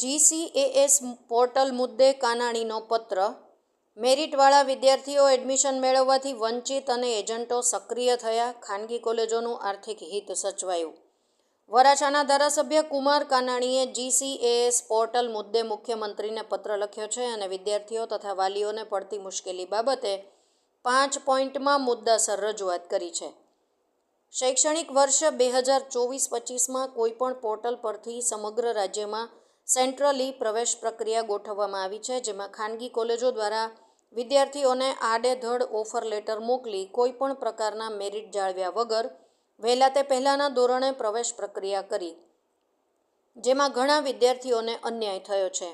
GCAS portal મુદ્દે કાનાણીનો પત્ર. મેરિટવાળા વિદ્યાર્થીઓ એડમિશન મેળવવાથી વંચિત અને એજન્ટો સક્રિય થયા. ખાનગી કોલેજોનું આર્થિક હિત સચવાયું. વરાછાના ધારાસભ્ય કુમાર કાનાણીએ જીસીએએસ પોર્ટલ મુદ્દે મુખ્યમંત્રીને પત્ર લખ્યો છે અને વિદ્યાર્થીઓ તથા વાલીઓને પડતી મુશ્કેલી બાબતે પાંચ પોઈન્ટમાં મુદ્દાસર રજૂઆત કરી છે. શૈક્ષણિક વર્ષ બે હજાર ચોવીસ પચીસમાં કોઈપણ પોર્ટલ પરથી સમગ્ર રાજ્યમાં સેન્ટ્રલી પ્રવેશ પ્રક્રિયા ગોઠવવામાં આવી છે, જેમાં ખાનગી કોલેજો દ્વારા વિદ્યાર્થીઓને આડેધડ ઓફર લેટર મોકલી કોઈપણ પ્રકારના મેરિટ જાળવ્યા વગર વહેલા તે પહેલાંના ધોરણે પ્રવેશ પ્રક્રિયા કરી. જેમાં ઘણા વિદ્યાર્થીઓને અન્યાય થયો છે.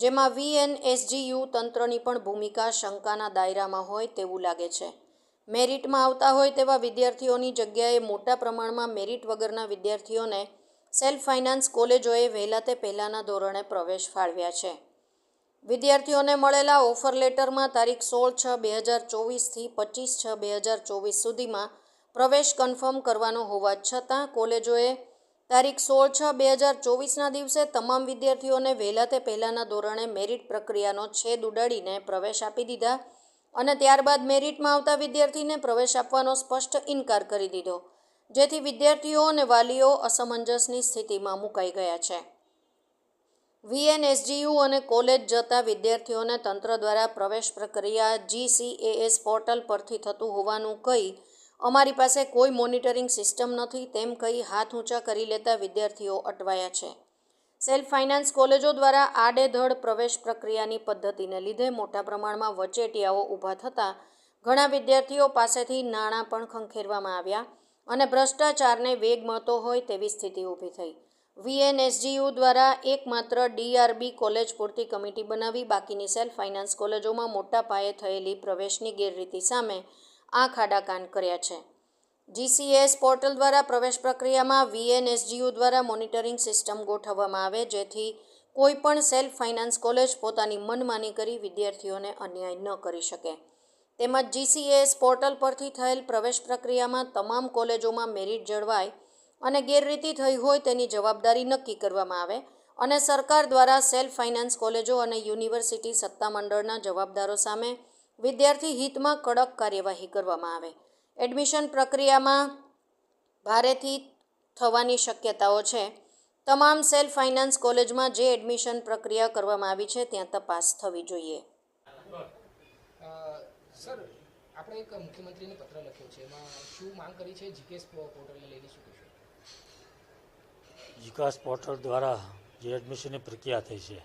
જેમાં વીએનએસજીયુ તંત્રની પણ ભૂમિકા શંકાના દાયરામાં હોય તેવું લાગે છે. મેરિટમાં આવતા હોય તેવા વિદ્યાર્થીઓની જગ્યાએ મોટા પ્રમાણમાં મેરિટ વગરના વિદ્યાર્થીઓને સેલ્ફ ફાઇનાન્સ કોલેજોએ વહેલા તે પહેલાંના ધોરણે પ્રવેશ ફાળવ્યા છે. વિદ્યાર્થીઓને મળેલા ઓફર લેટરમાં તારીખ સોળ છ બે હજાર ચોવીસથી પચીસ છ બે હજાર ચોવીસ સુધીમાં પ્રવેશ કન્ફર્મ કરવાનો હોવા છતાં કોલેજોએ તારીખ સોળ છ બે હજાર ચોવીસના દિવસે તમામ વિદ્યાર્થીઓને વહેલા તે પહેલાંના ધોરણે મેરિટ પ્રક્રિયાનો છેદ ઉડાડીને પ્રવેશ આપી દીધા અને ત્યારબાદ મેરિટમાં આવતા વિદ્યાર્થીને પ્રવેશ આપવાનો સ્પષ્ટ ઇનકાર કરી દીધો. જેથી વિદ્યાર્થીઓ અને વાલીઓ અસમંજસની સ્થિતિમાં મુકાઈ ગયા છે. વીએનએસજીયુ અને કોલેજ જતા વિદ્યાર્થીઓને તંત્ર દ્વારા પ્રવેશ પ્રક્રિયા જીસીએએસ પોર્ટલ પરથી થતું હોવાનું કહી અમારી પાસે કોઈ મોનિટરિંગ સિસ્ટમ નથી તેમ કહી હાથ ઊંચા કરી લેતા વિદ્યાર્થીઓ અટવાયા છે. સેલ્ફ ફાઇનાન્સ કોલેજો દ્વારા આડેધડ પ્રવેશ પ્રક્રિયાની પદ્ધતિને લીધે મોટા પ્રમાણમાં વચેટિયાઓ ઊભા થતાં ઘણા વિદ્યાર્થીઓ પાસેથી નાણાં પણ ખંખેરવામાં આવ્યા. અને ભ્રષ્ટાચારને વેગ મળતો હોય તેવી સ્થિતિ ઊભી થઈ. વીએનએસજીયુ દ્વારા એકમાત્ર ડીઆરબી કોલેજ પૂરતી કમિટી બનાવી. બાકીની સેલ્ફ ફાઇનાન્સ કોલેજોમાં મોટા પાયે થયેલી પ્રવેશની ગેરરીતિ સામે આંખ આડા કાન કર્યા છે. જીસીએસ પોર્ટલ દ્વારા પ્રવેશ પ્રક્રિયામાં વીએનએસજીયુ દ્વારા મોનિટરિંગ સિસ્ટમ ગોઠવવામાં આવે, જેથી કોઈપણ સેલ્ફ ફાઇનાન્સ કોલેજ પોતાની મનમાની કરી વિદ્યાર્થીઓને અન્યાય ન કરી શકે. તેમજ જીસીએસ પોર્ટલ પરથી થયેલ પ્રવેશ પ્રક્રિયામાં તમામ કોલેજોમાં મેરિટ જળવાય અને ગેરરીતિ થઈ હોય તેની જવાબદારી નક્કી કરવામાં આવે અને સરકાર દ્વારા સેલ્ફ ફાઇનાન્સ કોલેજો અને યુનિવર્સિટી સત્તામંડળના જવાબદારો સામે વિદ્યાર્થી હિતમાં કડક કાર્યવાહી કરવામાં આવે. એડમિશન પ્રક્રિયામાં ભારેથી થવાની શક્યતાઓ છે. તમામ સેલ્ફ ફાઇનાન્સ કોલેજમાં જે એડમિશન પ્રક્રિયા કરવામાં આવી છે, ત્યાં તપાસ થવી જોઈએ. સર, આપણે એક મુખ્યમંત્રીને પત્ર લખ્યો છે. એમાં શું માંગ કરી છે? જીકેએસ પોર્ટલને લઈને શું કહેશો? વિકાસ પોર્ટલ દ્વારા જે એડમિશનની પ્રક્રિયા થઈ છે,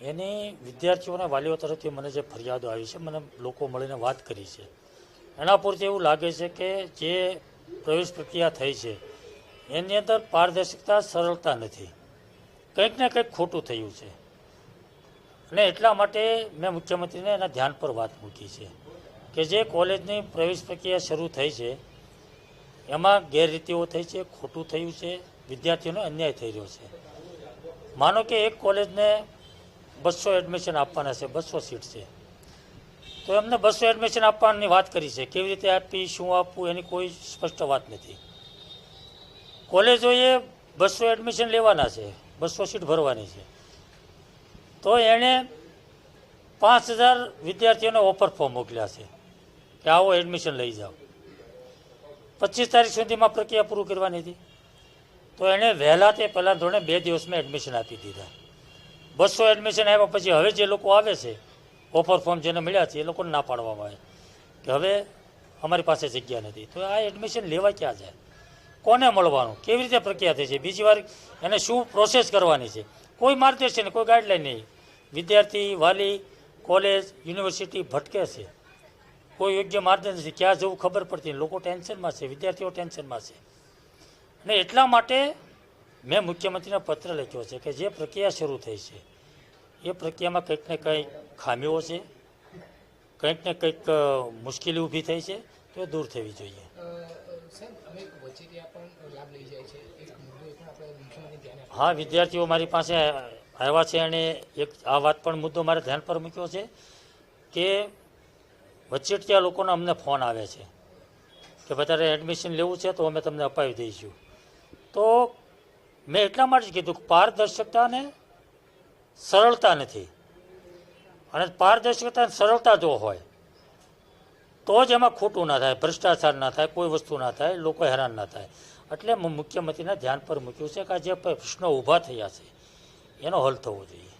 એની વિદ્યાર્થીઓના વાલીઓ તરફથી મને જે ફરિયાદો આવી છે, મને લોકો મળીને વાત કરી છે. એના પૂરતી એવું લાગે છે કે જે પ્રવેશ પ્રક્રિયા થઈ છે, એની અંદર પારદર્શકતા સરળતા નથી. કંઈક ને કંઈક ખોટું થયું છે. અને એટલા માટે મેં મુખ્યમંત્રીને એના ધ્યાન પર વાત મૂકી છે કે જે કોલેજની પ્રવેશ પ્રક્રિયા શરૂ થઈ છે, એમાં ગેરરીતિઓ થઈ છે, ખોટું થયું છે, વિદ્યાર્થીઓનો અન્યાય થઈ રહ્યો છે. માનો કે એક કોલેજને બસો એડમિશન આપવાના છે, બસો સીટ છે. તો એમને બસો એડમિશન આપવાની વાત કરી છે, કેવી રીતે આપી, શું આપવું, એની કોઈ સ્પષ્ટ વાત નથી. કોલેજોએ બસો એડમિશન લેવાના છે, બસો સીટ ભરવાની છે. તો એણે પાંચ હજાર વિદ્યાર્થીઓને ઓફર ફોર્મ મોકલ્યા છે કે આવો એડમિશન લઈ જાઓ. પચીસ તારીખ સુધીમાં પ્રક્રિયા પૂરું કરવાની હતી. તો એણે વહેલા તે પહેલાં ધોરણે બે દિવસમાં એડમિશન આપી દીધા. બસો એડમિશન આવ્યા પછી હવે જે લોકો આવે છે ઓફર ફોર્મ જેને મળ્યા છે, એ લોકોને ના પાડવામાં આવે. કે હવે અમારી પાસે જગ્યા નથી. તો આ એડમિશન લેવા ક્યાં જાય? કોને મળવાનું? કેવી રીતે પ્રક્રિયા થઈ છે? બીજી વાર એને શું પ્રોસેસ કરવાની છે? કોઈ માર્ગદર્શન, કોઈ ગાઈડલાઈન નહીં. વિદ્યાર્થી, વાલી, કોલેજ, યુનિવર્સિટી ભટકે છે. કોઈ યોગ્ય માર્ગદર્શન નથી. ક્યાં જવું ખબર પડતી. લોકો ટેન્શનમાં છે. વિદ્યાર્થીઓ ટેન્શનમાં છે. અને એટલા માટે મેં મુખ્યમંત્રીને પત્ર લખ્યો છે કે જે પ્રક્રિયા શરૂ થઈ છે, એ પ્રક્રિયામાં કંઈક ને કંઈક ખામીઓ છે. કંઈક ને કંઈક મુશ્કેલી ઊભી થઈ છે. એ દૂર થવી જોઈએ. હા વિદ્યાર્થીઓ મારી પાસે આવ્યા છે અને એક આ વાત પણ મુદ્દો મારે ધ્યાન પર મૂક્યો છે કે વચેટિયા લોકોના અમને ફોન આવે છે કે વધારે એડમિશન લેવું છે તો અમે તમને અપાવી દઈશું. તો મેં એટલા માટે જ કીધું કે પારદર્શકતા અને સરળતા નથી. અને પારદર્શકતા સરળતા જો હોય તો જ એમાં ખોટું ના થાય, ભ્રષ્ટાચાર ના થાય, કોઈ વસ્તુ ના થાય, લોકો હેરાન ના થાય. એટલે મુખ્યમંત્રીના ધ્યાન પર મૂક્યું છે કે આ જે પ્રશ્નો ઊભા થયા છે, એનો હલ થવો જોઈએ.